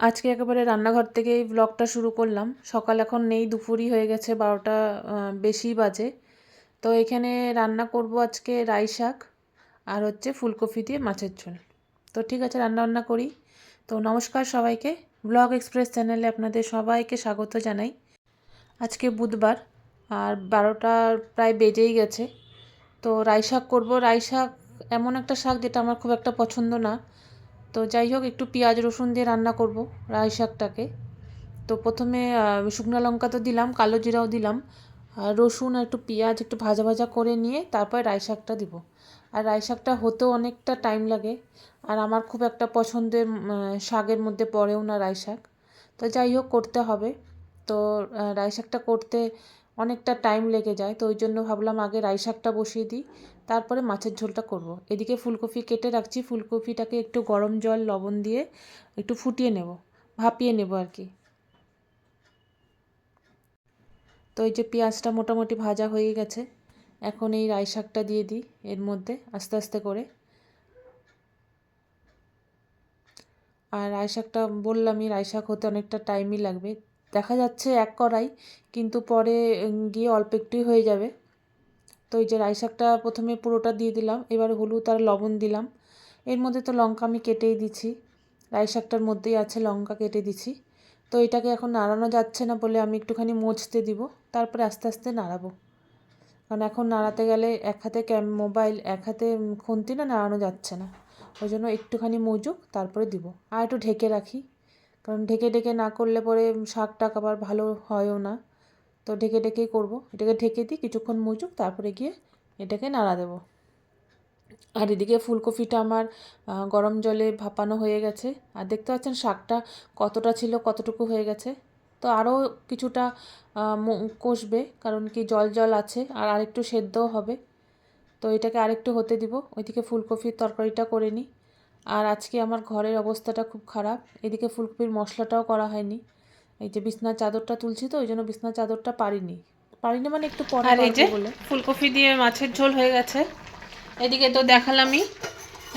আজকে একেবারে রান্নাঘর থেকেই ব্লগটা শুরু করলাম। সকাল এখন নেই, দুপুরই হয়ে গেছে, বারোটা বেশি বাজে। তো এখানে রান্না করব আজকে রাই শাক আর হচ্ছে ফুলকপি দিয়ে মাছের ঝোল। তো ঠিক আছে, রান্না বান্না করি। তো নমস্কার সবাইকে। ব্লগ এক্সপ্রেস চ্যানেলে আপনাদের সবাইকে স্বাগত জানাই। আজকে বুধবার আর বারোটা প্রায় বেজেই গেছে। তো রাই শাক করব। রাই শাক এমন একটা শাক যেটা আমার খুব একটা পছন্দ না। তো যাই হোক, একটু পেঁয়াজ রসুন দিয়ে রান্না করব রাই শাকটাকে। তো প্রথমে শুকনো লঙ্কা তো দিলাম, কালো জিরাও দিলাম। আর রসুন আর একটু পেঁয়াজ একটু ভাজা ভাজা করে নিয়ে তারপর রাই শাকটা দিব। আর রাই শাকটা হতেও অনেকটা টাইম লাগে, আর আমার খুব একটা পছন্দের শাকের মধ্যে পড়েও না রাই শাক। তো যাই হোক, করতে হবে। তো রাই শাকটা করতে অনেকটা টাইম লেগে যায়, তো ওই জন্য ভাবলাম আগে রাই শাকটা বসিয়ে দিই, তারপরে মাছের ঝোলটা করব। এদিকে ফুলকপি কেটে রাখছি, ফুলকপিটাকে একটু গরম জল, লবণ দিয়ে একটু ফুটিয়ে নেব, ভাপিয়ে নেব আর কি তো এই যে পেঁয়াজটা মোটামুটি ভাজা হয়ে গেছে, এখন এই রাই শাকটা দিয়ে দিই এর মধ্যে আস্তে আস্তে করে আর রাই শাকটা বললামই, রাই শাক হতে অনেকটা টাইমই লাগবে দেখা যাচ্ছে এক কড়াই, কিন্তু পরে গিয়ে অল্প একটুই হয়ে যাবে। তো এই যে রাই শাকটা প্রথমে পুরোটা দিয়ে দিলাম, এবার হলুদ আর লবণ দিলাম। এর মধ্যে তো লঙ্কা আমি কেটেই দিছি রাই শাকটার মধ্যেই আছে লঙ্কা কেটে দিছি। তো এটাকে এখন নাড়ানো যাচ্ছে না বলে আমি একটুখানি মুছতে দিব, তারপরে আস্তে আস্তে নাড়াবো। কারণ এখন নাড়াতে গেলে এক হাতে ক্যাম, মোবাইল, এক হাতে খুন্তি না নাড়ানো যাচ্ছে না। ওই জন্য একটুখানি মজুক, তারপরে দিব। আর একটু ঢেকে রাখি। কারণ ঢেকে ঢেকে না করলে পরে শাক টাক আবার ভালো হয়ও না। তো ঢেকে ঢেকেই করব। এটাকে ঢেকে দিই, কিছুক্ষণ মুজুক, তারপরে গিয়ে এটাকে নাড়া দেবো। আর এদিকে ফুলকপিটা আমার গরম জলে ভাপানো হয়ে গেছে। আর দেখতে পাচ্ছেন শাকটা কতটা ছিল, কতটুকু হয়ে গেছে। তো আরও কিছুটা কষবে, কারণ কি জল জল আছে, আর আরেকটু সেদ্ধও হবে। তো এটাকে আরেকটু হতে দিব। ওইদিকে ফুলকপির তরকারিটা করে নিই। আর আজকে আমার ঘরের অবস্থাটা খুব খারাপ। এদিকে ফুলকপির মশলাটাও করা হয়নি। এই যে বিছনার চাদরটা তুলছি তো ওই জন্য বিছনার চাদরটা পারিনি। পারিনি মানে একটু পরে আর এই যে ফুলকপি দিয়ে মাছের ঝোল হয়ে গেছে। এদিকে তো দেখালামই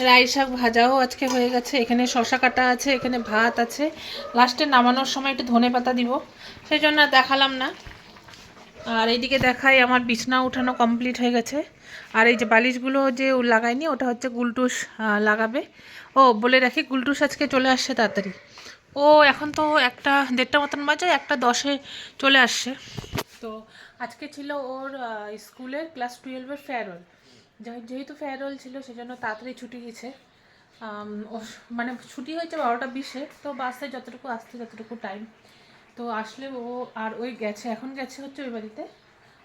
রাই শাক ভাজাও আজকে হয়ে গেছে। এখানে শশা কাটা আছে এখানে ভাত আছে। লাস্টে নামানোর সময় একটু ধনে পাতা দিব সেই জন্য আর দেখালাম না। আর এইদিকে দেখাই আমার বিছনা উঠানো কমপ্লিট হয়ে গেছে। আর এই যে বালিশগুলো যে লাগায়নি, ওটা হচ্ছে গুলটুস লাগাবে। ও, বলে রাখি গুলটুস আজকে চলে আসছে তাড়াতাড়ি। ও, এখন তো একটা দেড়টা মতন বাজে, একটা দশে চলে আসছে। তো আজকে ছিল ওর স্কুলের ক্লাস টুয়েলভের ফেয়ারওয়েল যেহেতু ফেয়ারওয়েল ছিল, সেজন্য তাড়াতাড়ি ছুটি গেছে। মানে ছুটি হয়েছে বারোটা বিশে, তো বাসে যতটুকু আসতে যতটুকু টাইম তো আসলে ও আর ওই গেছে, এখন গেছে হচ্ছে ওই বাড়িতে।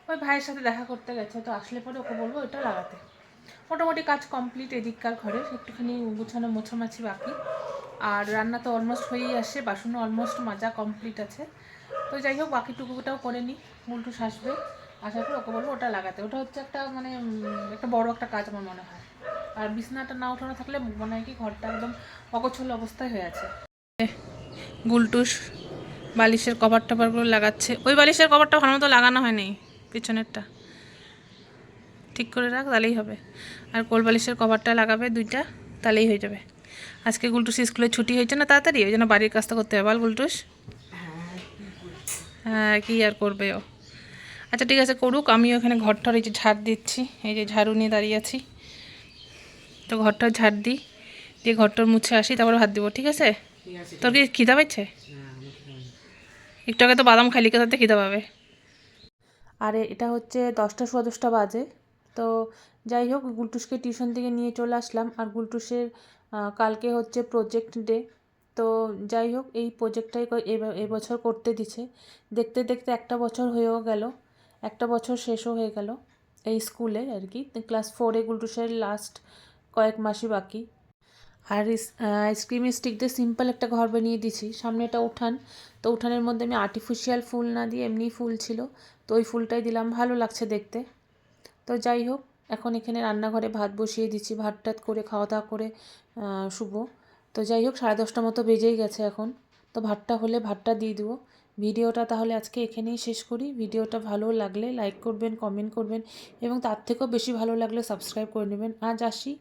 ওই ভাইয়ের সাথে দেখা করতে গেছে, তো আসলে পরে ওকে বলব ওইটা লাগাতে। মোটামুটি কাজ কমপ্লিট এদিককার ঘরের একটুখানি গুছানো মোছামাছি বাকি। আর রান্না তো অলমোস্ট হয়েই আসে, বাসনও অলমোস্ট মাজা কমপ্লিট আছে। তো যাই হোক, বাকিটুকুটাও করে নিই, উল্টু শাসবে আসার পর ওকে বলব ওটা লাগাতে। ওটা হচ্ছে একটা মানে একটা বড় একটা কাজ আমার মনে হয়। আর বিছনাটা না উঠানো থাকলে মনে হয় কি ঘরটা একদম অগোছল অবস্থায় হয়ে আছে। গুলটুস বালিশের কভার টভারগুলো লাগাচ্ছে। ওই বালিশের কভারটা ভালো মতো লাগানো হয়নি পিছনেরটা। ঠিক করে রাখ তাহলেই হবে। আর কোল বালিশের কভারটা লাগাবে দুইটা তাহলেই হয়ে যাবে। আজকে গুলটুস স্কুলে ছুটি হয়েছে না তাড়াতাড়ি? ওই জন্য বাড়ির কাজটা করতে হবে বল গুলটুস। হ্যাঁ কী আর করবে ও? আচ্ছা ঠিক আছে করুক। আমি ওখানে ঘরটার এই যে ঝাড় দিচ্ছি। এই যে ঝাড়ু নিয়ে দাঁড়িয়ে আছি। তো ঘরটা ঝাড় দিই। দিয়ে ঘরটার মুছে আসি তারপর ভাত দিব ঠিক আছে? তোর কি খিদা পাচ্ছে একটু আগে তো বাদাম খাইলি কোথাতে খিদা পাবে। আর, এটা হচ্ছে দশটা সোয়া দশটা বাজে। তো যাই হোক, গুলটুসকে টিউশন থেকে নিয়ে চলে আসলাম। আর গুলটুসের কালকে হচ্ছে প্রজেক্ট ডে তো যাই হোক, এই প্রজেক্টটাই এবছর করতে দিছে। দেখতে দেখতে একটা বছর হয়েও গেল। একটা বছর শেষও হয়ে গেল এই স্কুলে আর কি। ক্লাস ফোরে গুলটুসের লাস্ট কয়েক মাসই বাকি। আর আইসক্রিম স্টিক দিয়ে সিম্পল একটা ঘর বানিয়ে দিছি সামনে এটা উঠান। তো উঠানের মধ্যে আমি আর্টিফিশিয়াল ফুল না দিয়ে এমনি ফুল ছিল। তো ওই ফুলটাই দিলাম। ভালো লাগছে দেখতে। তো যাই হোক, এখন এখানে রান্নাঘরে ভাত বসিয়ে দিচ্ছি। ভাত টাত করে খাওয়া দাওয়া করে শুভ তো যাই হোক, সাড়ে দশটা মতো বেজেই গেছে এখন। তো ভাতটা হলে ভাতটা দিয়ে দেবো। ভিডিওটা তাহলে আজকে এখানেই শেষ করি। ভিডিওটা ভালো লাগলে লাইক করবেন কমেন্ট করবেন এবং তার থেকেও বেশি ভালো লাগলে সাবস্ক্রাইব করে নেবেন। আজ আসি।